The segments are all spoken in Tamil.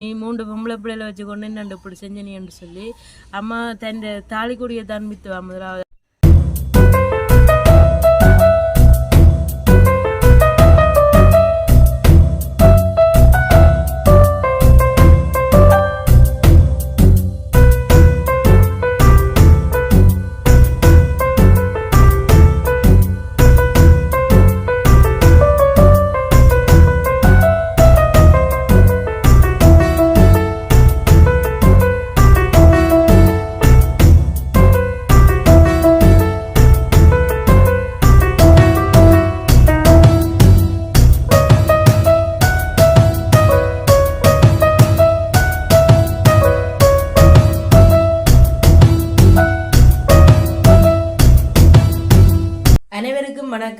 நீ மூன்று பொம்பளை பிள்ளைகளை வச்சு கொண்டு என்னண்டு இப்படி செஞ்ச என்று சொல்லி அம்மா தன் தாலி கொடியை தான் மித்துவா முதலாவது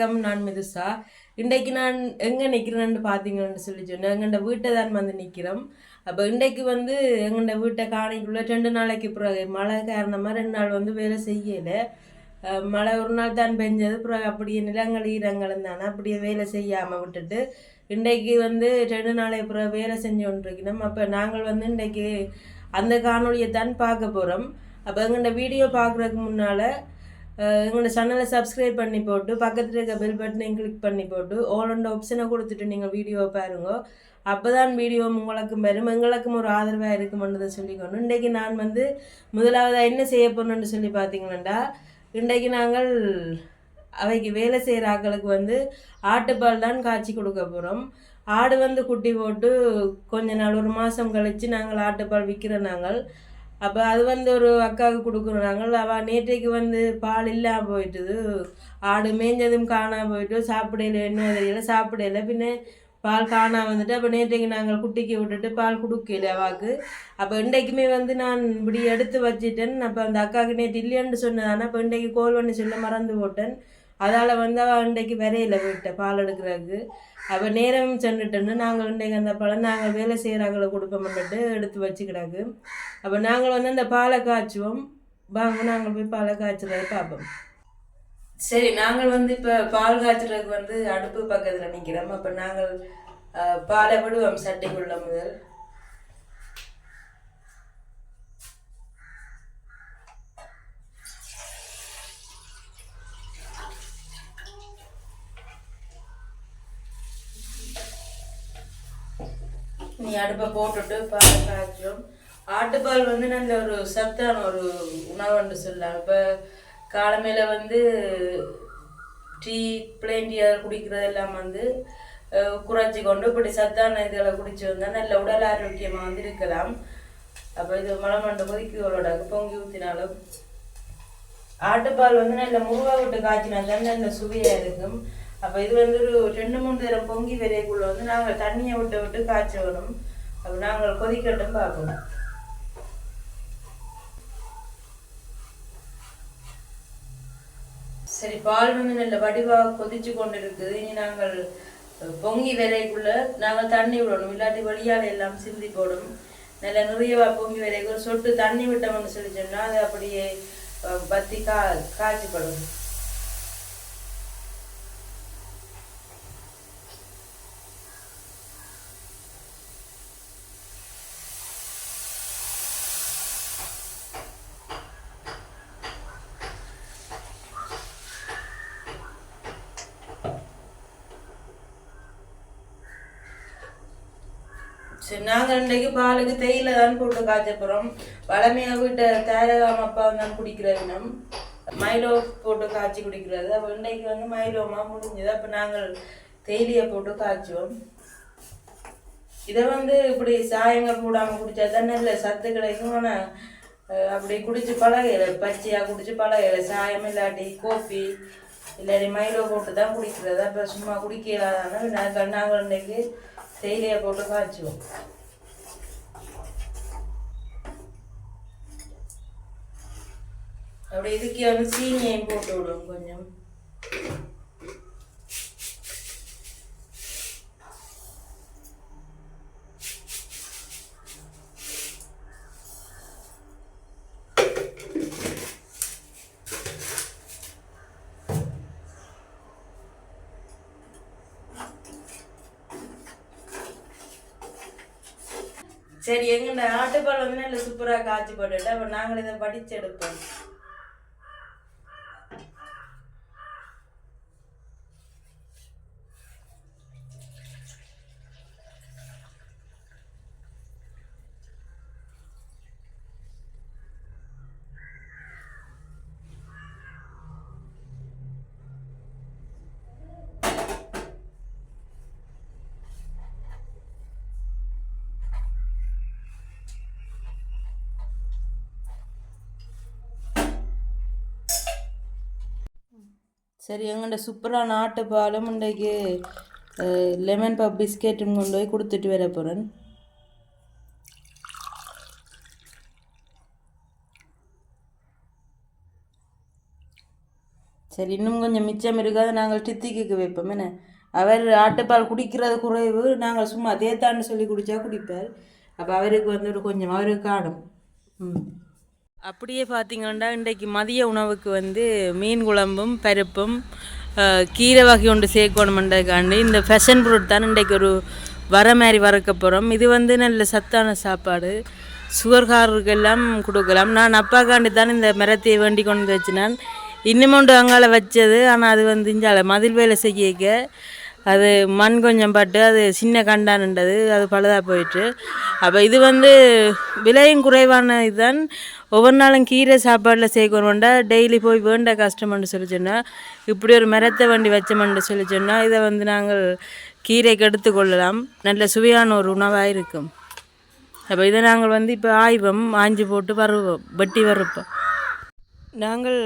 வணக்கம் நான் மிதுசா. இன்றைக்கு நான் எங்கே நிற்கிறேன்னு பார்த்தீங்கன்னு சொல்லி சொன்னேன். எங்கள்ட வீட்டை தான் வந்து நிற்கிறோம் அப்போ இன்றைக்கு வந்து எங்கள்ட வீட்டை காணிக்குள்ளே ரெண்டு நாளைக்கு பிறகு மழை காரணமாக ரெண்டு நாள் வந்து வேலை செய்யலை. மழை ஒரு நாள் தான் பெஞ்சது பிறகு அப்படியே நிலங்கள் ஈரங்களும் தானே அப்படியே வேலை செய்யாமல் விட்டுட்டு இன்றைக்கு வந்து ரெண்டு நாளைக்கு பிறகு வேலை செஞ்சு கொண்டிருக்கணும் அப்போ நாங்கள் வந்து இன்றைக்கு அந்த காணொளியை தான் பார்க்க போகிறோம் அப்போ எங்கள்ட வீடியோ பார்க்குறதுக்கு முன்னால் எங்களோட சேனலை சப்ஸ்கிரைப் பண்ணி போட்டு பக்கத்தில் இருக்க பெல் பட்டனையும் கிளிக் பண்ணி போட்டு ஆல் ஆப்ஷனை கொடுத்துட்டு நீங்கள் வீடியோவை பாருங்க. அப்போ தான் வீடியோ உங்களுக்கும் வரும். எங்களுக்கும் ஒரு ஆதரவாக இருக்குமென்றதை சொல்லிக்கணும். இன்றைக்கு நான் வந்து முதலாவதாக என்ன செய்ய போகணுன்னு சொல்லி பார்த்தீங்கன்னா இன்றைக்கு நாங்கள் அவைக்கு வேலை செய்கிற ஆக்களுக்கு வந்து ஆட்டுப்பால் தான் காய்ச்சி கொடுக்க போகிறோம் ஆடு வந்து குட்டி போட்டு கொஞ்ச நாள் ஒரு மாதம் கழித்து நாங்கள் ஆட்டுப்பால் விற்கிறோம் நாங்கள். அப்போ அது வந்து ஒரு அக்காவுக்கு கொடுக்குறோம். நாங்கள் அவள் நேற்றைக்கு வந்து பால் இல்லாமல் போயிட்டுது. ஆடு மேய்ஞ்சதும் காணாமல் போயிட்டு சாப்பிடையில என்ன தெரியல சாப்பிடல. பின்ன பால் காணாமல் வந்துட்டு அப்போ நேற்றைக்கு நாங்கள் குட்டிக்கு விட்டுட்டு பால் கொடுக்கல அவாக்கு. அப்போ இன்றைக்குமே வந்து நான் இப்படி எடுத்து வச்சிட்டேன். அப்போ அந்த அக்காவுக்கு நேற்று இல்லைன்னு சொன்னதானே அப்போ இன்றைக்கு கோல் பண்ணி சொல்ல மறந்து போட்டேன். அதால் வந்து அவள் இன்றைக்கு விரையில போயிட்டேன் பால் எடுக்கிறதுக்கு அப்போ நேரம் சென்றுட்டேன்னு நாங்கள் இன்றைக்கு அந்த பழம் நாங்கள் வேலை செய்கிறாங்களை கொடுப்போம்னுட்டு எடுத்து வச்சுக்கிறாங்க அப்போ நாங்கள் வந்து அந்த பாலை காய்ச்சுவோம். வாங்க நாங்கள் போய் பாலை காய்ச்சலை பார்ப்போம். சரி நாங்கள் வந்து இப்போ பால் காய்ச்சலுக்கு வந்து அடுப்பு பக்கத்தில் நிற்கிறோம் அப்போ நாங்கள் பாலை விடுவோம் சட்டிக்குள்ள முதல். நீ அடுப்பை போட்டுட்டு பாலை காய்ச்சும் ஆட்டுப்பால் வந்து நல்ல ஒரு சத்தான ஒரு உணவுன்னு சொல்லலாம். இப்போ காலமையில் வந்து டீ பிளேன் டீ குடிக்கிறது எல்லாம் வந்து குறைச்சி கொண்டு இப்படி சத்தான இதுகளை குடிச்சு வந்தால் நல்ல உடல் ஆரோக்கியமாக வந்து இருக்கலாம். அப்போ இது மலமண்ட கொதிக்குகளோட பொங்கி ஊற்றினாலும் ஆட்டுப்பால் வந்து நல்ல முருகா விட்டு காய்ச்சினா தான் நல்ல சுவையாக இருக்கும். அப்போ இது வந்து ஒரு ரெண்டு மூணு தரம் பொங்கி விரைக்குள்ள வந்து நாங்கள் தண்ணியை விட்டு விட்டு காய்ச்ச வேணும் அப்போ நாங்கள் கொதிக்கட்டும் பார்க்கணும் சரி பால் வந்து நல்ல வடிவாக கொதிச்சு கொண்டு இருக்குது இனி நாங்கள் பொங்கி விரைக்குள்ள நாங்கள் தண்ணி விடணும். இல்லாட்டி வழியால் எல்லாம் சிந்தி போடும். நல்ல நிறையவா பொங்கி வரைக்கும் சொட்டு தண்ணி விட்டோம்னு சொல்லி சொன்னால் அது அப்படியே பத்தி கா காய்ச்சிப்படும். இன்னைக்கு பாலுக்கு தேயிலை தான் போட்டு காய்ச்சப்புறம். போகிறோம் வீட்டை தேரகாம அப்பா தான் குடிக்கிறது நம் மைலோ போட்டு காய்ச்சி குடிக்கிறது அப்போ இன்னைக்கு வந்து மைலோமா முடிஞ்சது. அப்போ நாங்கள் தேயிலையை போட்டு காய்ச்சுவோம். இதை வந்து இப்படி சாயங்கள் போடாமல் குடிச்சா தான் நல்ல சத்து கிடைக்கும் ஆனால் அப்படி குடிச்சு பழகையில பச்சையாக குடிச்சு பழகையில சாயம் இல்லாட்டி கோப்பி இல்லாட்டி மைலோ போட்டு தான் குடிக்கிறது. அப்போ சும்மா குடிக்கலாதானே நாங்கள் நாங்கள் இன்றைக்கு தேயிலையை போட்டு காய்ச்சுவோம். அப்படி இதுக்கு வந்து சீனியையும் போட்டு விடுவோம் கொஞ்சம். சரி எங்கள்ட ஆட்டுப்பால் வந்து நல்ல சூப்பராக காய்ச்சி போட்டுட்டு அப்போ நாங்கள் இதை படித்து எடுப்போம். சரி எங்கள்ட சூப்பரான ஆட்டுப்பாலும் இன்றைக்கு லெமன் பப் பிஸ்கெட்டும் கொண்டு போய் கொடுத்துட்டு வர போகிறேன் சரி இன்னும் கொஞ்சம் மிச்சம் இருக்காது நாங்கள் டித்திக்கு வைப்போம் என்ன? அவர் ஆட்டுப்பால் குடிக்கிறது குறைவு நாங்கள் சும்மா தேத்தான்னு சொல்லி குடித்தா குடிப்பார். அப்போ அவருக்கு வந்து ஒரு கொஞ்சம் அவருக்கு காணும். ம். அப்படியே பார்த்தீங்கன்னா இன்றைக்கு மதிய உணவுக்கு வந்து மீன் குழம்பும் பருப்பும் கீரை வகை ஒன்று சேர்க்கணுமென்றதுக்காண்டி இந்த ஃபேஷன் ஃப்ரூட் தான் இன்றைக்கு ஒரு வர மாதிரி வறுக்க போகிறோம் இது வந்து நல்ல சத்தான சாப்பாடு. சுகர்காரருக்கெல்லாம் கொடுக்கலாம். நான் அப்பாக்காண்டி தான் இந்த மரத்தை வேண்டி கொண்டு வச்சினான். ஒன்று அங்கால வச்சது ஆனால் அது வந்து இஞ்சால மதில் வேலை செய்யக்க அது மண் கொஞ்சம் பட்டு அது சின்ன கண்டான்ன்றது அது பழுதாக போயிட்டு அப்போ இது வந்து விலையும் குறைவான இதுதான். ஒவ்வொரு நாளும் கீரை சாப்பாடில் சேர்க்கணும்டா டெய்லி போய் வேண்ட கஷ்டம்னு சொல்லி சொன்னால் இப்படி ஒரு மரத்தை வண்டி வச்சோம்னு சொல்லி சொன்னால் இதை வந்து நாங்கள் கீரைக்கு எடுத்துக்கொள்ளலாம் நல்ல சுவையான ஒரு உணவாக இருக்கும். அப்போ இதை நாங்கள் வந்து இப்போ ஆய்வம் ஆஞ்சி போட்டு வருவோம் வெட்டி வறுப்போம் நாங்கள்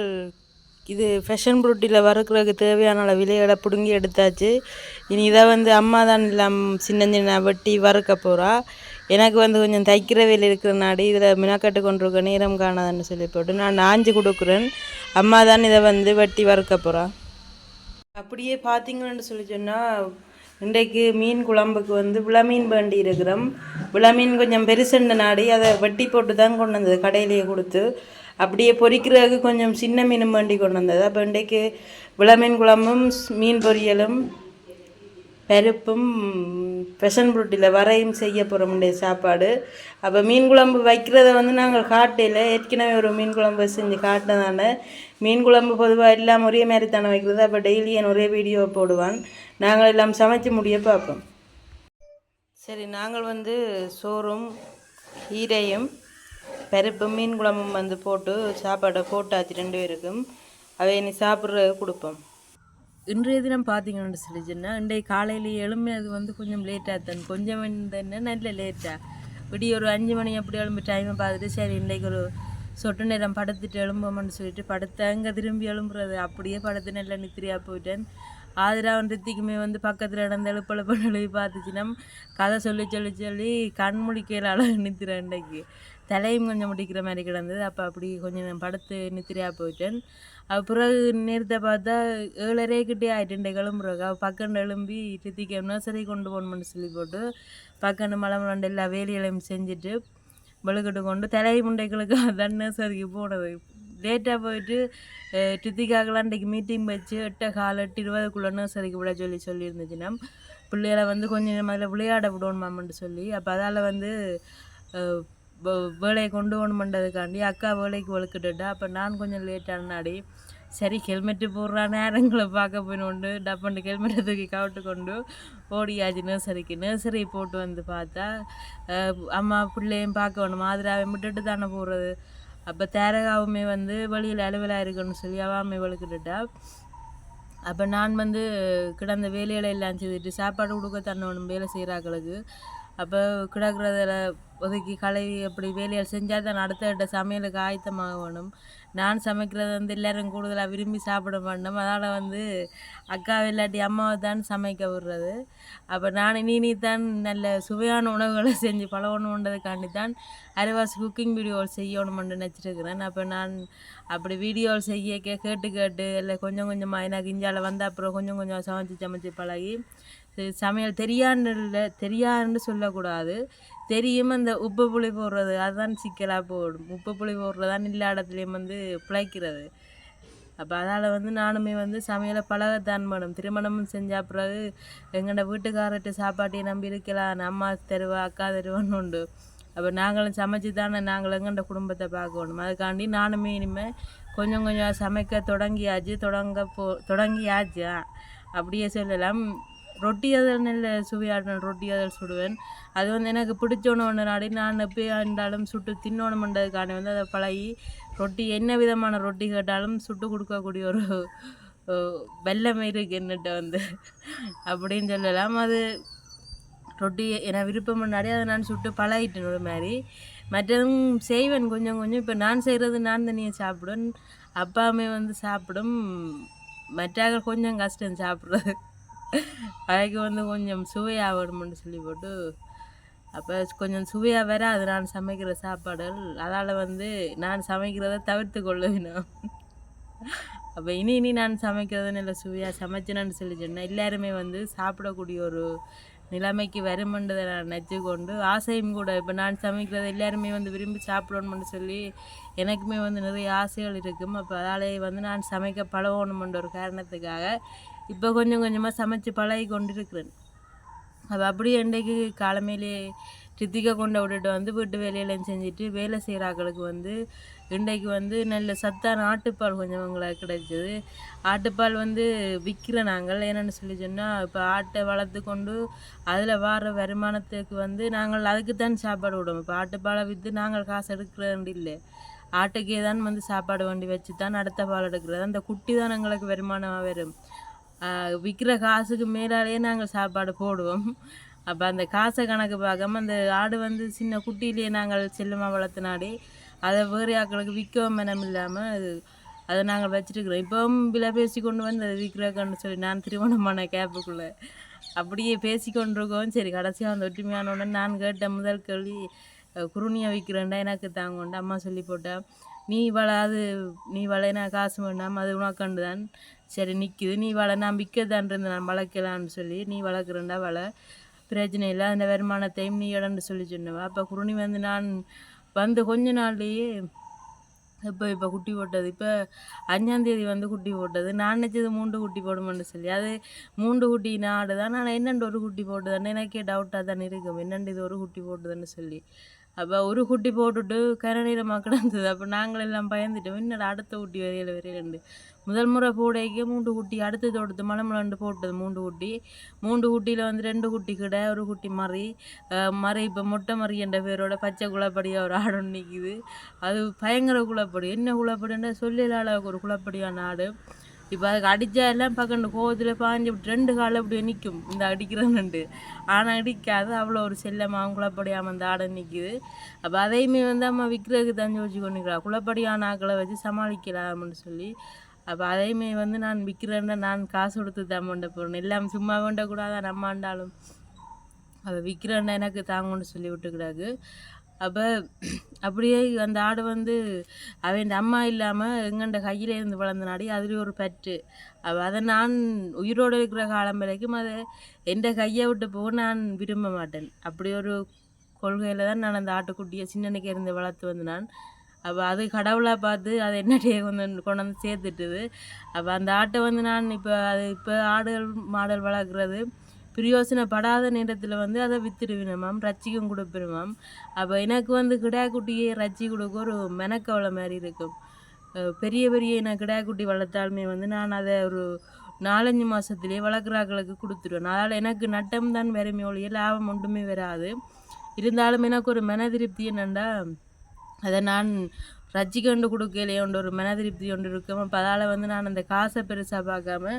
இது ஃபேஷன் ப்ரூட்டியில் வறுக்கிறதுக்கு தேவையான அளவு விலைகளை பிடுங்கி எடுத்தாச்சு. இனி இதை வந்து அம்மா தான் எல்லாம் சின்ன சின்ன வெட்டி வறுக்க போகிறா எனக்கு வந்து கொஞ்சம் தைக்கிற வேலை இருக்கிற நாடி இதில் மினக்கட்டு கொண்டிருக்க நேரம் காணாதுன்னு சொல்லி போட்டு நான் நாஞ்சு கொடுக்குறேன். அம்மா தான் இதை வந்து வெட்டி வறுக்க போகிறா அப்படியே பார்த்தீங்கன்னு சொல்லி சொன்னால் இன்றைக்கு மீன் குழம்புக்கு வந்து விளமீன் வேண்டி இருக்கிறோம். விளமீன் கொஞ்சம் பெருசுண்ட நாடி அதை வெட்டி போட்டு தான் கொண்டு வந்தது கடையிலேயே கொடுத்து அப்படியே பொறிக்கிறதுக்கு கொஞ்சம் சின்ன மீனும் வேண்டி கொண்டு வந்தது. அப்போ இன்றைக்கு விளமீன் குழம்பும் ஸ்- மீன் பொரியலும் பருப்பும் பெசன் புரோட்டியில் வரையும் செய்ய போகிறோம்டைய சாப்பாடு. அப்போ மீன் குழம்பு வைக்கிறத வந்து நாங்கள் காட்டையில் ஏற்கனவே ஒரு மீன் குழம்பு செஞ்சு காட்டினதால மீன் குழம்பு பொதுவாக எல்லாம் ஒரே மாதிரி தானே வைக்கிறது. அப்போ டெய்லி என் ஒரே வீடியோ போடுவான். நாங்கள் எல்லாம் சமைச்சு முடிய பார்ப்போம். சரி நாங்கள் வந்து சோறும் கீரையும் பருப்பு மீன் குழம்பும் வந்து போட்டு சாப்பாடை போட்டாச்சு ரெண்டு பேருக்கும். அவை இனி சாப்பிட்ற கொடுப்போம். இன்றைய தினம் பார்த்தீங்கன்னு சொல்லி சொன்னால் இன்றைய காலையிலேயே எழும்பினது வந்து கொஞ்சம் லேட்டாக தான் கொஞ்சம் என்ன நல்ல லேட்டாக விடிய ஒரு அஞ்சு மணி அப்படி எழும்பி டைமை பார்த்துட்டு சரி இன்றைக்கு ஒரு சொட்டு நேரம் படுத்துட்டு எழும்போம்னு சொல்லிட்டு படுத்த அங்கே திரும்பி எழும்புறது. அப்படியே படுத்து நல்ல நித்திரியாக போயிட்டேன். ஆதிராவன் ரித்திக்குமே வந்து பக்கத்தில் நடந்து எழுப்பழுப்ப எழுதி பார்த்துச்சுன்னா கதை சொல்லி சொல்லி சொல்லி கண் அழகு நித்திரேன் இன்றைக்கு. தலையும் கொஞ்சம் முடிக்கிற மாதிரி கிடந்தது. அப்போ அப்படி கொஞ்சம் படுத்து நித்திரையாக போயிட்டேன். அது பிறகு நேரத்தை பார்த்தா ஏழரை கிட்டே ஆயிட்டு கிளம்புறக்கா அவள் பக்கண்டு எழும்பி ரித்திக்கு நர்சரி கொண்டு போகணும்னு சொல்லி போட்டு பக்கண்டு மலை மலண்டு எல்லா வேலைகளையும் செஞ்சுட்டு வெளுக்கிட்டு கொண்டு தலை முண்டைகளுக்கு அதான் நர்சரிக்கு போனது. லேட்டாக போயிட்டு ரித்திகாக்கெல்லாம் இன்றைக்கு மீட்டிங் வச்சு எட்ட கால் எட்டு இருபதுக்குள்ளே நர்சரிக்கு விட சொல்லி சொல்லியிருந்துச்சுன்னா பிள்ளைகளை வந்து கொஞ்சம் நேரம் விளையாட விடணுமாம்னு சொல்லி. அப்போ அதால் வந்து வேலையை கொண்டு போகணுமன்றதுக்காண்டி அக்கா வேலைக்கு வழுக்கிட்டுட்டா அப்போ நான் கொஞ்சம் லேட்டானாடி சரி ஹெல்மெட்டு போடுறா நேரங்களை பார்க்க போயினோண்டு. டப்பண்டு ஹெல்மெட்டை தூக்கி கவிட்டு கொண்டு ஓடியாச்சு நர்சரிக்கு நர்சரி போட்டு வந்து பார்த்தா அம்மா பிள்ளையும் பார்க்க வேணும். மாதிராவை விட்டுட்டு தானே போடுறது அப்போ தேரகாவுமே வந்து வெளியில் அலுவலாக இருக்குன்னு சொல்லி அவாமே வழுக்கிட்டுட்டா அப்போ நான் வந்து கிடந்த வேலையில எல்லாம் செய்துட்டு சாப்பாடு கொடுக்க தண்ணணும் வேலை செய்கிறாக்களுக்கு அப்போ கிடக்கிறதில் ஒதுக்கி கழுவி அப்படி வேலையை செஞ்சால் தான் அடுத்த சமையலுக்கு ஆயத்தமாக வேணும் நான் சமைக்கிறது வந்து எல்லோரும் கூடுதலாக விரும்பி சாப்பிட வேண்டும் அதனால் வந்து அக்கா இல்லாட்டி அம்மாவை தான் சமைக்க விடுறது. அப்போ நான் நீ நீ தான் நல்ல சுவையான உணவுகளை செஞ்சு பழகணுன்றதுக்காண்டி தான் அரிவாஸ் குக்கிங் வீடியோஸ் செய்யணும்னு நினச்சிருக்கிறேன். அப்போ நான் அப்படி வீடியோ செய்ய கே கேட்டு கேட்டு இல்லை கொஞ்சம் கொஞ்சமாக எனக்கு இஞ்சால் வந்த அப்புறம் கொஞ்சம் கொஞ்சம் சமைச்சு சமைச்சு பழகி சமையல் தெரியான்னு இல்லை தெரியாதுன்னு சொல்லக்கூடாது. தெரியும் அந்த உப்பு புளி போடுறது அதுதான் சிக்கலாக போடும். உப்பு புளி போடுறது தான் எல்லா இடத்துலையும் வந்து பிழைக்கிறது. அப்போ அதால் வந்து நானுமே வந்து சமையலை பழகத்தான் மேடம். திருமணமும் செஞ்ச பிறகு எங்களோட வீட்டுக்காரர்கிட்ட சாப்பாட்டையை நம்பி இருக்கலாம். அம்மா தருவா அக்கா தருவான்னு உண்டு. அப்போ நாங்களும் சமைச்சு தானே நாங்கள் எங்கண்ட குடும்பத்தை பார்க்கணும். அதுக்காண்டி நானுமே இனிமேல் கொஞ்சம் கொஞ்சம் சமைக்க தொடங்கியாச்சு தொடங்க போ தொடங்கியாச்சு. அப்படியே சொல்லலாம். ரொட்டி அதல் நல்ல சுவையான ரொட்டி அதல் சுடுவேன். அது வந்து எனக்கு பிடிச்சோன்னு ஒன்று நாடி நான் எப்போ இருந்தாலும் சுட்டு தின்னோணுமென்றதுக்காண்டி வந்து அதை பழகி ரொட்டி என்ன விதமான ரொட்டி கேட்டாலும் சுட்டு கொடுக்கக்கூடிய ஒரு அஹ், இருக்கு என்னட்ட வந்து. அப்படின்னு சொல்லலாம். அது ரொட்டி என விருப்பம் முன்னாடி அதை நான் சுட்டு பழகிட்டேன் ஒரு மாதிரி. மற்றதும் செய்வேன் கொஞ்சம் கொஞ்சம். இப்போ நான் செய்கிறது நான் தனியாக சாப்பிடுவேன். அப்பாவுமே வந்து சாப்பிடும். மற்றாக கொஞ்சம் கஷ்டம் சாப்பிட்றது. அதுக்கு வந்து கொஞ்சம் சுவையாக வேணும்னு சொல்லி போட்டு அப்போ கொஞ்சம் சுவையாக வேற அது நான் சமைக்கிற சாப்பாடுகள். அதால் வந்து நான் சமைக்கிறத தவிர்த்து கொள்ள வேணும். அப்போ இனி இனி நான் சமைக்கிறதுன்னு இல்லை சுவையாக சமைச்சேன்னு சொல்லி சொன்னேன் எல்லாருமே வந்து சாப்பிடக்கூடிய ஒரு நிலைமைக்கு வருமென்றதை நான் நினச்சி கொண்டு ஆசையும் கூட இப்போ நான் சமைக்கிறது எல்லாருமே வந்து விரும்பி சாப்பிடணும்னு சொல்லி எனக்குமே வந்து நிறைய ஆசைகள் இருக்கும். அப்போ அதாலே வந்து நான் சமைக்க பழகணுமென்ற ஒரு காரணத்துக்காக இப்போ கொஞ்சம் கொஞ்சமாக சமைச்சு பழகி கொண்டிருக்கிறேன். அது அப்படியே இன்றைக்கு காலமையிலே ரித்திகா கொண்டு விட்டுட்டு வந்து வீட்டு வேலையெல்லாம் செஞ்சுட்டு வேலை செய்கிறாக்களுக்கு வந்து இன்றைக்கு வந்து நல்ல சத்தான ஆட்டுப்பால் கொஞ்சம் எங்களுக்கு கிடைச்சது. ஆட்டுப்பால் வந்து விற்கிற நாங்கள். என்னென்னு சொல்லி சொன்னால் இப்போ ஆட்டை வளர்த்து கொண்டு அதில் வர வருமானத்துக்கு வந்து நாங்கள் அதுக்கு தான் சாப்பாடு விடுவோம். இப்போ ஆட்டுப்பாலை விற்று நாங்கள் காசு எடுக்கிறது இல்லை. ஆட்டுக்கே தான் வந்து சாப்பாடு வண்டி வச்சு தான் அடுத்த பால் எடுக்கிறது. அந்த குட்டி தான் எங்களுக்கு வருமானமாக வரும். விற்கிற காசுக்கு மேலாலேயே நாங்கள் சாப்பாடு போடுவோம். அப்போ அந்த காசை கணக்கு பார்க்காம அந்த ஆடு வந்து சின்ன குட்டியிலேயே நாங்கள் செல்லமாக வளர்த்தினாடி அதை வேறு ஆக்களுக்கு விற்கவும் மனம் இல்லாமல் அது அதை நாங்கள் வச்சுருக்குறோம். இப்போவும் விலை பேசி கொண்டு வந்து அதை விற்கிறக்கன்னு சொல்லி நான் திருமணமான கேப்புக்குள்ளே அப்படியே பேசி கொண்டிருக்கோம். சரி கடைசியாக அந்த ஒற்றுமையானோட நான் கேட்ட முதல் கேள்வி குருணியை விற்கிறேன்டா எனக்கு தாங்கோண்டு அம்மா சொல்லி போட்டேன் நீ வளாது நீ வளையினா காசு வேண்டாம் அது உனக்கண்டு தான். சரி நிற்கிது நீ வள நான் விற்கதான் நான் வளர்க்கலான்னு சொல்லி நீ வளர்க்குறேன்டா வள. பிரச்சனை இல்லை அந்த வருமானத்தையும் நீ இடம்னு சொல்லி சொன்னவா. அப்போ குருணி வந்து நான் வந்து கொஞ்ச நாள்லேயே இப்போ இப்போ குட்டி போட்டது? இப்போ அஞ்சாந்தேதி வந்து குட்டி போட்டது. நான் நினச்சது மூன்று குட்டி போடுமென்னு சொல்லி. அது மூன்று குட்டி நாடு தான் நான் என்னென்று ஒரு குட்டி போட்டதுன்னு? எனக்கே டவுட்டாக தான் இருக்கும். என்னென்று இது ஒரு குட்டி போட்டுதுன்னு சொல்லி. அப்போ ஒரு குட்டி போட்டுட்டு கரநீரமாக கிடந்தது. அப்போ நாங்கள் எல்லாம் பயந்துட்டோம். என்னடா அடுத்த குட்டி வரையில் வரையிலண்டு முதல் முறை பூடைக்கு மூன்று குட்டி அடுத்து தொடுத்து மலமலண்டு போட்டது மூன்று குட்டி. மூன்று குட்டியில் வந்து ரெண்டு குட்டி கிட ஒரு குட்டி மறி. மறி இப்போ மொட்டை மறி என்ற பேரோட பச்சை குளப்படியாக ஒரு ஆடு நிற்கிது அது பயங்கர குளப்படி என்ன குளப்படின்னா சொல்லில ஒரு குளப்படியான ஆடு. இப்போ அதுக்கு அடித்தா எல்லாம் பக்கண்டு கோவத்தில் பாஞ்சு ரெண்டு காலம் அப்படியே நிற்கும் இந்த அடிக்கிறதுண்டு ஆனால் அடிக்காது. அவ்வளோ ஒரு செல்லமாக குளப்படியாமல் அந்த ஆடை நிற்கிது அப்போ அதையுமே வந்து அம்மா விற்கிறதுக்கு தஞ்சு வச்சு கொண்டுக்கிறா குளப்படியான ஆக்களை வச்சு சமாளிக்கலாம்னு சொல்லி. அப்போ அதையுமே வந்து நான் விற்கிறேன்னா நான் காசு கொடுத்து தான் பண்ண போகிறேன் எல்லாம் சும்மா வேண்டக்கூடாதா நம்ம ஆண்டாலும். அதை விற்கிறேன்னா எனக்கு தாங்கன்னு சொல்லி விட்டுக்கிறாரு அப்போ அப்படியே அந்த ஆடு வந்து அவன் அம்மா இல்லாமல் எங்கண்ட கையில் இருந்து வளர்ந்த நாடி அதில் ஒரு பற்று. அப்போ அதை நான் உயிரோடு இருக்கிற காலம் வரைக்கும் அதை எந்த கையை விட்டு போக நான் விரும்ப மாட்டேன். அப்படி ஒரு கொள்கையில் தான் நான் அந்த ஆட்டுக்குட்டியை சின்னனுக்கு இருந்து வளர்த்து வந்து நான் அப்போ அது கடவுளாக பார்த்து அதை என்னடியே கொண்டு கொண்டு வந்து சேர்த்துட்டுது. அப்போ அந்த ஆட்டை வந்து நான் இப்போ அது இப்போ ஆடுகள் மாடல் வளர்க்குறது பிரயோசனப்படாத நேரத்தில் வந்து அதை வித்துடுவினமாம் ரச்சிக்கும் கொடுப்பிடுமாம் அப்போ எனக்கு வந்து கிடாக்குட்டியை ரச்சி கொடுக்க ஒரு மெனக்கவலை மாதிரி இருக்கும். பெரிய பெரிய நான் கிடாக்குட்டி வளர்த்தாலுமே வந்து நான் அதை ஒரு நாலஞ்சு மாதத்துலேயே வளர்க்குறாக்களுக்கு கொடுத்துருவேன் அதனால் எனக்கு நட்டம் தான் வருமே ஒழிய லாபம் ஒன்றுமே வராது. இருந்தாலும் எனக்கு ஒரு மன திருப்தி என்னென்னா அதை நான் ரஜிகண்டு கொடுக்கலையோன்ற ஒரு மன திருப்தி ஒன்று இருக்கும். அப்போ அதால் வந்து நான் அந்த காசை பெருசாக பார்க்காம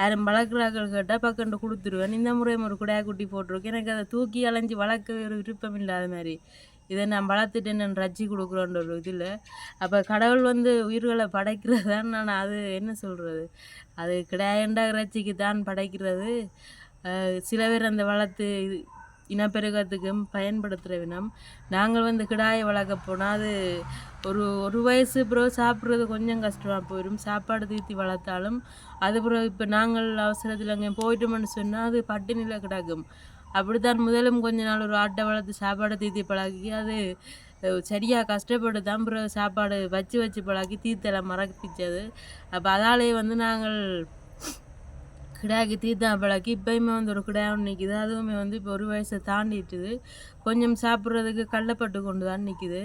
யாரும் வளர்க்குறாக்கள் கேட்டால் பக்கண்டு கொடுத்துருவேன். இந்த முறையும் ஒரு குடையா குட்டி போட்டிருக்கேன். எனக்கு அதை தூக்கி அலைஞ்சு வளர்க்க ஒரு விருப்பம் இல்லாத மாதிரி. இதை நான் வளர்த்துட்டு நான் ரஜி கொடுக்குறோன்ற ஒரு இதில். அப்போ கடவுள் வந்து உயிர்களை படைக்கிறதான் நான் அது என்ன சொல்கிறது அது கிடையாண்டா ரச்சிக்கு தான் படைக்கிறது. சில பேர் அந்த வளர்த்து இது இனப்பெருக்கத்துக்கும் பயன்படுத்துகிற வினம். நாங்கள் வந்து கிடாயை வளர்க்க போனால் அது ஒரு ஒரு வயசு பிறகு சாப்பிட்றது கொஞ்சம் கஷ்டமாக போயிடும். சாப்பாடு தீர்த்தி வளர்த்தாலும் அது பிறகு இப்போ நாங்கள் அவசரத்தில் அங்கே போயிட்டோம்னு சொன்னால் அது பட்டினியில் கிடக்கும். அப்படித்தான் முதலும் கொஞ்ச நாள் ஒரு ஆட்டை வளர்த்து சாப்பாடு தீர்த்தி பழகி அது சரியாக கஷ்டப்பட்டு தான் பிறகு சாப்பாடு வச்சு வச்சு பழகி தீர்த்தெல்லாம் மறப்பிச்சது. அப்போ அதாலே வந்து நாங்கள் கிடாய்க்கு தீத்தா பழக்கி இப்போயுமே வந்து ஒரு கிடா ஒன்று நிற்கிது அதுவுமே வந்து இப்போ ஒரு வயசை தாண்டிட்டுது. கொஞ்சம் சாப்பிட்றதுக்கு கள்ளப்பட்டு கொண்டு தான் நிற்கிது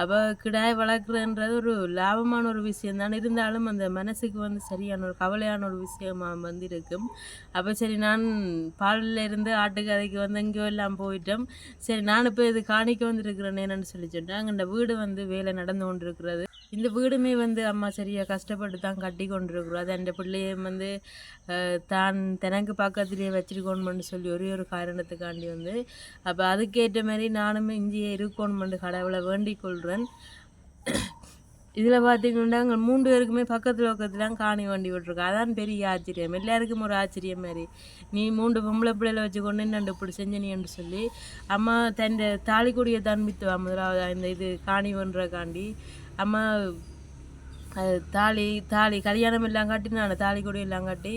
அப்போ கிடாய் வளர்க்குறன்றது ஒரு லாபமான ஒரு விஷயம் தான். இருந்தாலும் அந்த மனசுக்கு வந்து சரியான ஒரு கவலையான ஒரு விஷயமா வந்து இருக்கும் அப்போ சரி நான் பாலில் இருந்து ஆட்டுக்கதைக்கு வந்து எங்கேயோ எல்லாம் போயிட்டோம். சரி நான் இப்போ இது காணிக்க வந்துருக்கிறேன் என்னன்னு சொல்லி சொன்னேன் அங்கே இந்த வீடு வந்து வேலை நடந்து கொண்டு இருக்கிறது இந்த வீடுமே வந்து அம்மா சரியாக கஷ்டப்பட்டு தான் கட்டி கொண்டிருக்கிறோம். அது அந்த பிள்ளைய வந்து தான் தனக்கு பக்கத்துலேயே வச்சிருக்கோணுமெண்டு சொல்லி ஒரே ஒரு காரணத்துக்காண்டி வந்து அப்போ அதுக்கேற்ற மாதிரி நானுமே இங்கேயே இருக்கோணுமெண்டு கடவுளை வேண்டிக் கொள்கிறேன் இதில் பார்த்தீங்கன்னா எங்கள் மூன்று பேருக்குமே பக்கத்தில் பக்கத்துலாம் காணி வண்டி விட்ருக்கோம் அதான் பெரிய ஆச்சரியம். எல்லாருக்கும் ஒரு ஆச்சரியம் மாதிரி. நீ மூன்று பொம்பளை பிள்ளையில வச்சு கொண்டு என்னண்டு இப்படி செஞ்ச சொல்லி அம்மா தன் தாலிக்குடியை தன்பித்துவா முதலாவது இந்த இது காணி ஒன்றக்காண்டி அம்மா அது தாலி தாலி கல்யாணம் எல்லாம் காட்டி நான் தாலி கூட எல்லாம் காட்டி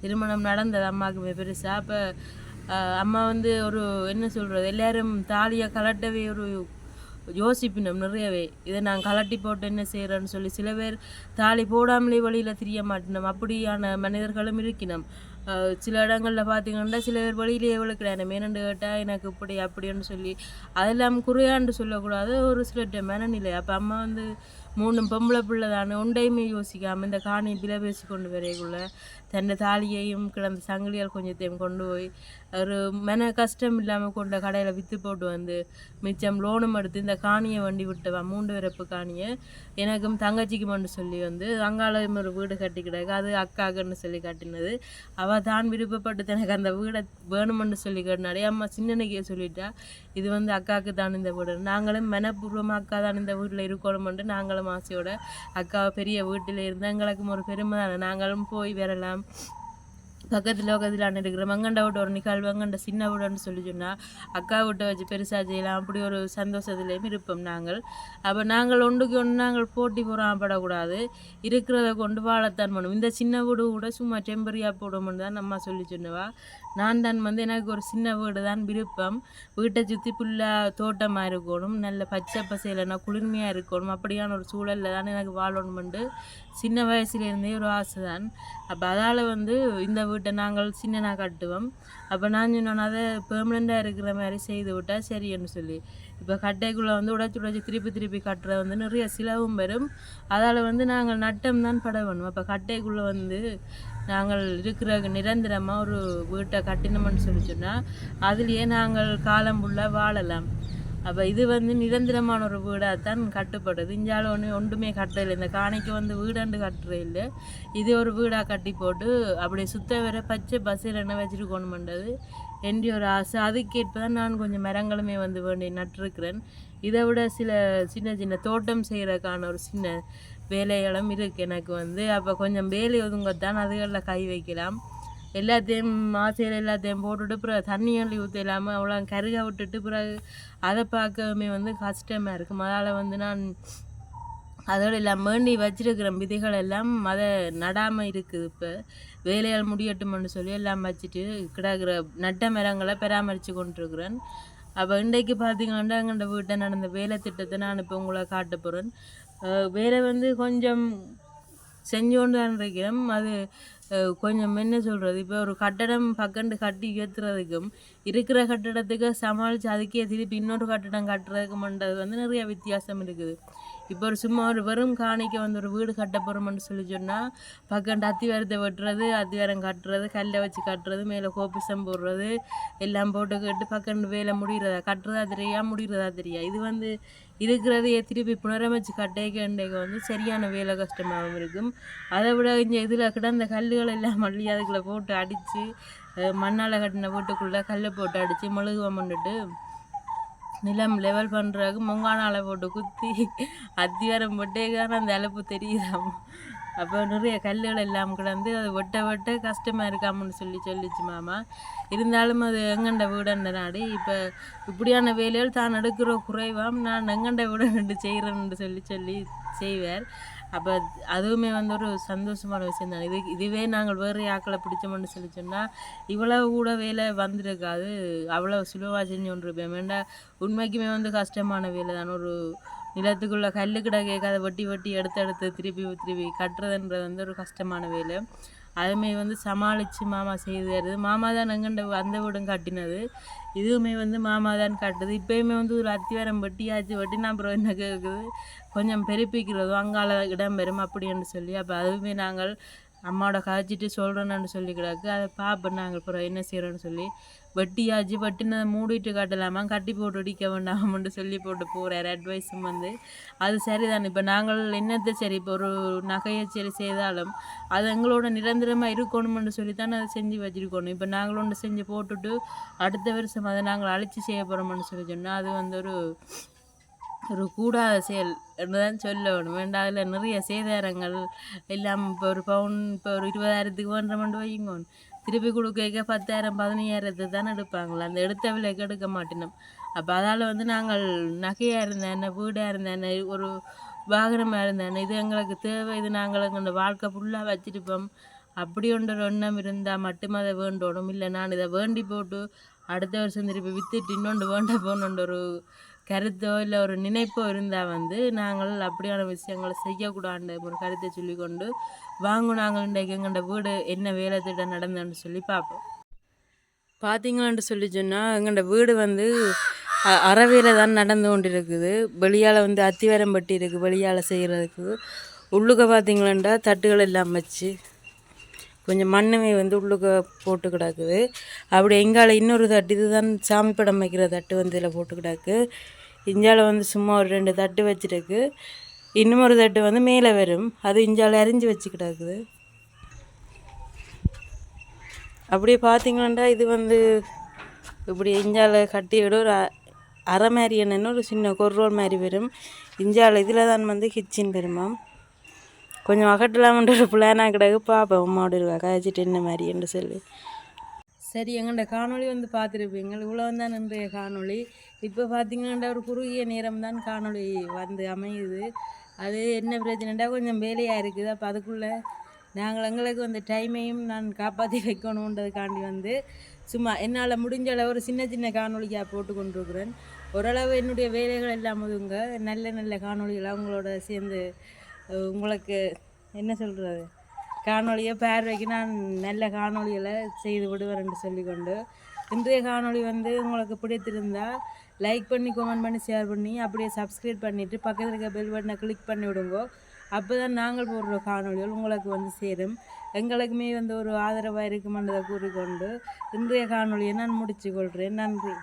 திருமணம் நடந்தது அம்மாவுக்குமே பெருசாக அப்போ அம்மா வந்து ஒரு என்ன சொல்கிறது எல்லோரும் தாலியை கலட்டவே ஒரு யோசிப்பினோம் நிறையவே. இதை நான் கலட்டி போட்டு என்ன செய்கிறேன்னு சொல்லி சில பேர் தாலி போடாமலே வழியில் திரிய மாட்டினோம். அப்படியான மனிதர்களும் இருக்கினோம். சில இடங்களில் பார்த்தீங்கன்னா சில பேர் வழியிலேயே விழுக்கிறாங்க மேனண்டு கேட்டால் எனக்கு இப்படி அப்படின்னு சொல்லி அதெல்லாம் குறையாண்டு சொல்லக்கூடாது. ஒரு சில மனநிலை. அப்போ அம்மா வந்து மூணு பொம்பளை பிள்ளை தானே. ஒன்றையுமே யோசிக்காமல் இந்த காணி பில பேசி கொண்டு வரையக்குள்ள தன்னை தாலியையும் கிடந்த சங்கிலியால் கொஞ்சத்தையும் கொண்டு போய் ஒரு மன கஷ்டம் இல்லாமல் கொண்ட கடையில் விற்று போட்டு வந்து மிச்சம் லோனும் எடுத்து இந்த காணியை வண்டி விட்டுவா மூன்று பிறப்பு காணியை எனக்கும் தங்கச்சிக்கு மட்டும் சொல்லி வந்து அங்காலும் ஒரு வீடு கட்டி கிடக்கு அது அக்காக்குன்னு சொல்லி கட்டினது அவள் தான் விருப்பப்பட்டு எனக்கு அந்த வீடை வேணுமென்னு சொல்லி கேட்டினாலே அம்மா சின்னனைக்கே சொல்லிட்டா இது வந்து அக்காவுக்கு தான் இந்த வீடு நாங்களும் மனப்பூர்வமாக அக்கா தான் இந்த வீட்டில் இருக்கணுமென்று நாங்களும் ஆசையோட அக்கா பெரிய வீட்டில் இருந்து எங்களுக்கும் ஒரு பெருமை தானே நாங்களும் போய் வரலாம் பக்கத்தில் பக்கத்தில் இருக்கிற மங்கண்ட வீட்டு ஒரு நிகழ்வு மங்கண்ட சின்ன வீடுன்னு சொல்லி சொன்னால் அக்கா வீட்டை வச்சு பெருசாக செய்யலாம். அப்படி ஒரு சந்தோஷத்துலேயும் இருப்போம் நாங்கள். அப்போ நாங்கள் ஒன்றுக்கு ஒன்று நாங்கள் போட்டி படக்கூடாது இருக்கிறத கொண்டு வாழத்தான் பண்ணுவோம். இந்த சின்ன வீடு கூட சும்மா டெம்பரியாக போடுவோம்னு தான் நம்ம சொல்லி சொன்னவா. நான் தான் வந்து எனக்கு ஒரு சின்ன வீடு தான் விருப்பம். வீட்டை சுற்றி ஃபுல்லாக தோட்டமாக இருக்கணும். நல்ல பச்சை பசையிலனா குளிர்மையாக இருக்கணும். அப்படியான ஒரு சூழலில் தான் எனக்கு வாழணுமெண்டு சின்ன வயசுலேருந்தே ஒரு ஆசை தான் அப்போ அதால் வந்து இந்த வீட்டை நாங்கள் சின்னனாக கட்டுவோம். அப்போ நான் சொன்னோன்னா அதை பெர்மனெண்ட்டாக இருக்கிற மாதிரி செய்து விட்டால் சரின்னு சொல்லி. இப்போ கட்டைக்குள்ளே வந்து உடைச்சி உடைச்சி திருப்பி திருப்பி கட்டுறது வந்து நிறைய சிலவும் வரும். அதால் வந்து நாங்கள் நட்டம் தான் பட வேணும் அப்போ கட்டைக்குள்ளே வந்து நாங்கள் இருக்கிற நிரந்தரமாக ஒரு வீட்டை கட்டினோம்னு சொல்லி சொன்னால் அதுலேயே நாங்கள் காலம் ஃபுல்லாக வாழலாம். அப்போ இது வந்து நிரந்தரமான ஒரு வீடாக தான் கட்டுப்படுது. இஞ்சாலும் ஒன்று ஒன்றுமே கட்டலை. இந்த காணிக்கு வந்து வீடாண்டு கட்டுறது இல்லை. இது ஒரு வீடாக கட்டி போட்டு அப்படியே சுத்த வர பச்சை பஸ்ஸில் என்ன வச்சுட்டு கொண்டு பண்ணுறது என்ற ஒரு ஆசை. அதுக்கேற்ப தான் நான் கொஞ்சம் மரங்களுமே வந்து வேண்டி நட்டிருக்கிறேன். இதை விட சில சின்ன சின்ன தோட்டம் செய்கிறதுக்கான ஒரு சின்ன வேலைகளும் இருக்குது எனக்கு வந்து. அப்போ கொஞ்சம் வேலை ஒதுங்கத்தான் அதுகளில் கை வைக்கலாம். எல்லாத்தையும் ஆசையில் எல்லாத்தையும் போட்டுட்டு பிறகு தண்ணி அள்ளி ஊற்ற இல்லாமல் அவ்வளோ கருக விட்டுட்டு பிறகு அதை பார்க்கவே வந்து கஷ்டமாக இருக்கும் அதால் வந்து நான் அதோடு எல்லாம் வேண்டி வச்சிருக்கிற விதைகள் எல்லாம் அதை நடாமல் இருக்குது இப்போ. வேலையால் முடியட்டும்னு சொல்லி எல்லாம் வச்சுட்டு கிடக்கிற நட்ட மரங்களை பராமரித்து கொண்டிருக்கிறேன். அப்போ இன்றைக்கு பார்த்தீங்கன்னா எங்கள்ட வீட்டை நடந்த வேலை திட்டத்தை நான் இப்போ உங்களை காட்ட போகிறேன் வேலை வந்து கொஞ்சம் செஞ்சோண்டு தான் இருக்கிறோம் அது கொஞ்சம் என்ன சொல்கிறது இப்போ ஒரு கட்டடம் பக்கண்டு கட்டி ஏற்றுறதுக்கும் இருக்கிற கட்டடத்துக்கு சமாளித்து அதுக்கே திருப்பி இன்னொரு கட்டடம் கட்டுறதுக்குமன்றது வந்து நிறைய வித்தியாசம் இருக்குது. இப்போ ஒரு சும்மா ஒரு வெறும் காணிக்க வந்து ஒரு வீடு கட்ட போகிறோம்னு சொல்லி சொன்னால் பக்கண்டு அத்திவாரத்தை வெட்டுறது அத்திவாரம் கட்டுறது கல்லை வச்சு கட்டுறது மேலே கோபிசம் போடுறது எல்லாம் போட்டு கட்டு பக்கண்டு வேலை முடிகிறதா? கட்டுறதா தெரியா? முடிகிறதா தெரியா? இது வந்து இருக்கிறதையே திருப்பி புனரமைச்சு கட்டைக்கு வந்து சரியான வேலை கஷ்டமாகவும் இருக்கும். அதை விட இங்கே இதில் கிடந்த கல்லுகள் எல்லாம் மல்லி அதுக்குள்ளே போட்டு அடித்து மண்ணால் கட்டின வீட்டுக்குள்ளே கல்லை போட்டு அடித்து மெழுகுவம் பண்ணிட்டு நிலம் லெவல் பண்ணுறதுக்கு முங்கானால போட்டு குத்தி அத்திவாரம் போட்டேக்கான அந்த அலுப்பு தெரியுதாம் அப்போ நிறைய கல்லுகள் எல்லாம் கிடந்து அது வெட்ட வெட்ட கஷ்டமாக இருக்காமன்னு சொல்லி சொல்லிச்சு மாமா. இருந்தாலும் அது எங்கண்ட வீடண்ட நாடு. இப்போ இப்படியான வேலைகள் தான் எடுக்கிற குறைவாம். நான் எங்கண்ட வீடு செய்கிறேன்னு சொல்லி சொல்லி செய்வார். அப்போ அதுவுமே வந்து ஒரு சந்தோஷமான விஷயம் தான். இது இதுவே நாங்கள் வேறு ஆக்களை பிடிச்சோம்னு சொல்லி சொன்னால் இவ்வளவு கூட வேலை வந்திருக்காது. அவ்வளோ சுலுவாக செஞ்சு கொண்டிருப்பேன் வேண்டாம் உண்மைக்குமே வந்து கஷ்டமான வேலை தான் ஒரு நிலத்துக்குள்ள கல் கிட கேட்காத வட்டி வட்டி எடுத்து எடுத்து திருப்பி திருப்பி கட்டுறதுன்றது வந்து ஒரு கஷ்டமான வேலை. அதுமே வந்து சமாளித்து மாமா செய்து மாமா தான் எங்கண்ட அந்த வீடும் கட்டினது. இதுவுமே வந்து மாமா தான் கட்டுது. இப்போயுமே வந்து ஒரு அத்திவாரம் வெட்டியாச்சு. வெட்டினா நான் அப்புறம் என்ன கேட்குது கொஞ்சம் பெருப்பிக்கிறதும் அங்கால இடம் பெறும் அப்படின்னு சொல்லி அப்போ அதுவுமே நாங்கள் அம்மாவோட கதைச்சிட்டு சொல்கிறோன்னு சொல்லி கிடக்கு. அதை பார்ப்போம் நாங்கள் அப்புறம் என்ன செய்கிறோன்னு சொல்லி. வெட்டியாச்சு வெட்டினதை மூடிட்டு காட்டலாமா? கட்டி போட்டு அடிக்க வேண்டாம்னு சொல்லி போட்டு போகிறார் அட்வைஸும் வந்து அது சரிதான். இப்போ நாங்கள் என்னத்தை சரி இப்போ ஒரு நகையை சரி செய்தாலும் அது எங்களோட நிரந்தரமாக இருக்கணும்னு சொல்லி தான் அதை செஞ்சு வச்சுருக்கணும். இப்போ நாங்கள் ஒன்று செஞ்சு போட்டுட்டு அடுத்த வருஷம் அதை நாங்கள் அழிச்சு செய்ய போகிறோம்னு சொல்லி சொன்னால் அது வந்து ஒரு ஒரு கூடாத செயல் என்று தான் சொல்ல வேணும் வேண்டாம் அதில் நிறைய சேதாரங்கள் எல்லாம் இப்போ ஒரு பவுன் இப்போ ஒரு இருபதாயிரத்துக்கு வேண்டுமெண்டு வைங்க திருப்பி கொடுக்க பத்தாயிரம் பதினையாயிரத்தை தான் எடுப்பாங்களா? அந்த எடுத்த விலைக்கு எடுக்க மாட்டினோம். அப்போ அதால் வந்து நாங்கள் நகையாக இருந்தேன் வீடாக இருந்தேன் ஒரு வாகனமாக இருந்தேன் இது எங்களுக்கு தேவை இது நாங்கள் இந்த வாழ்க்கை ஃபுல்லாக வச்சுருப்போம். அப்படி ஒன்று எண்ணம் இருந்தால் மட்டும் அதை வேண்டோடும். இல்லை நான் இதை வேண்டி போட்டு அடுத்த வருஷம் திருப்பி விற்றுட்டு இன்னொன்று வேண்ட போகணுன்ற ஒரு கருத்தோ இல்லை ஒரு நினைப்போ இருந்தால் வந்து நாங்கள் அப்படியான விஷயங்களை செய்யக்கூடாது ஒரு கருத்தை சொல்லிக்கொண்டு வாங்க நாங்கள் இன்றைக்கு எங்கள்ட வீடு என்ன வேலை திட்டம் நடந்ததுன்னு சொல்லி பார்ப்போம். பார்த்தீங்களான்னு சொல்லி சொன்னால் எங்கள்ட வீடு வந்து அ- தான் நடந்து கொண்டு இருக்குது வெளியால் வந்து அத்திவரம்பட்டி இருக்குது வெளியால் செய்கிறதுக்கு உள்ளுக்க பார்த்தீங்களா தட்டுகள் எல்லாம் வச்சு. கொஞ்சம் மண்ணுமே வந்து உள்ளுக்கு போட்டு கிடக்குது. அப்படி எங்கால இன்னொரு தட்டு இதுதான் சாமி படம் வைக்கிற தட்டு வந்து இதில் போட்டு கிடக்கு. இஞ்சால வந்து சும்மா ஒரு ரெண்டு தட்டு வச்சுருக்கு. இன்னும் ஒரு தட்டு வந்து மேலே வரும். அது இஞ்சால அரிஞ்சு வச்சு கிடக்குது. அப்படியே பார்த்தீங்கன்னா இது வந்து இப்படி இஞ்சால கட்டி விட ஒரு அ- அரை மாதிரி என்னன்னு ஒரு சின்ன கொர்ரோல் மாதிரி வரும். இஞ்சால இதில் தான் வந்து கிச்சன் பெருமாம். கொஞ்சம் அகட்டலாமன்ற ஒரு பிளானாக கிடக்கு பார்ப்போம் உமாவோட இருக்கா காய்ச்சிட்டு என்ன மாதிரி என்று சொல்லி. சரி எங்கள்ட காணொளி வந்து பார்த்துருப்பீங்க. இவ்வளோ தான் இன்றைய காணொளி. இப்போ பார்த்தீங்கன்னா ஒரு குறுகிய நேரம் தான் காணொளி வந்து அமையுது. அது என்ன பிரச்சனைண்டா கொஞ்சம் வேலையாக இருக்குது. அப்போ அதுக்குள்ளே நாங்கள் எங்களுக்கு அந்த டைமையும் நான் காப்பாற்றி வைக்கணுன்றதுக்காண்டி வந்து சும்மா என்னால் முடிஞ்ச அளவு ஒரு சின்ன சின்ன காணொலிக்காக போட்டு கொண்டிருக்கிறேன் ஓரளவு என்னுடைய வேலைகள் எல்லாம் ஒதுங்க நல்ல நல்ல காணொளிகளை அவங்களோட சேர்ந்து உங்களுக்கு என்ன சொல்கிறது காணொலியை பார்வைக்கு நான் நல்ல காணொலிகளை செய்து விடுவேன் என்று சொல்லிக்கொண்டு இன்றைய காணொளி வந்து உங்களுக்கு பிடித்திருந்தால் லைக் பண்ணி கமெண்ட் பண்ணி ஷேர் பண்ணி அப்படியே சப்ஸ்கிரைப் பண்ணிவிட்டு பக்கத்தில் இருக்க பெல் பட்டனை கிளிக் பண்ணி விடுங்க. அப்போ தான் நாங்கள் போடுற காணொளிகள் உங்களுக்கு வந்து சேரும். எங்களுக்குமே வந்து ஒரு ஆதரவாக இருக்குமென்றதை கூறிக்கொண்டு இன்றைய காணொளியை நான் முடிச்சு கொள்கிறேன். நன்றி.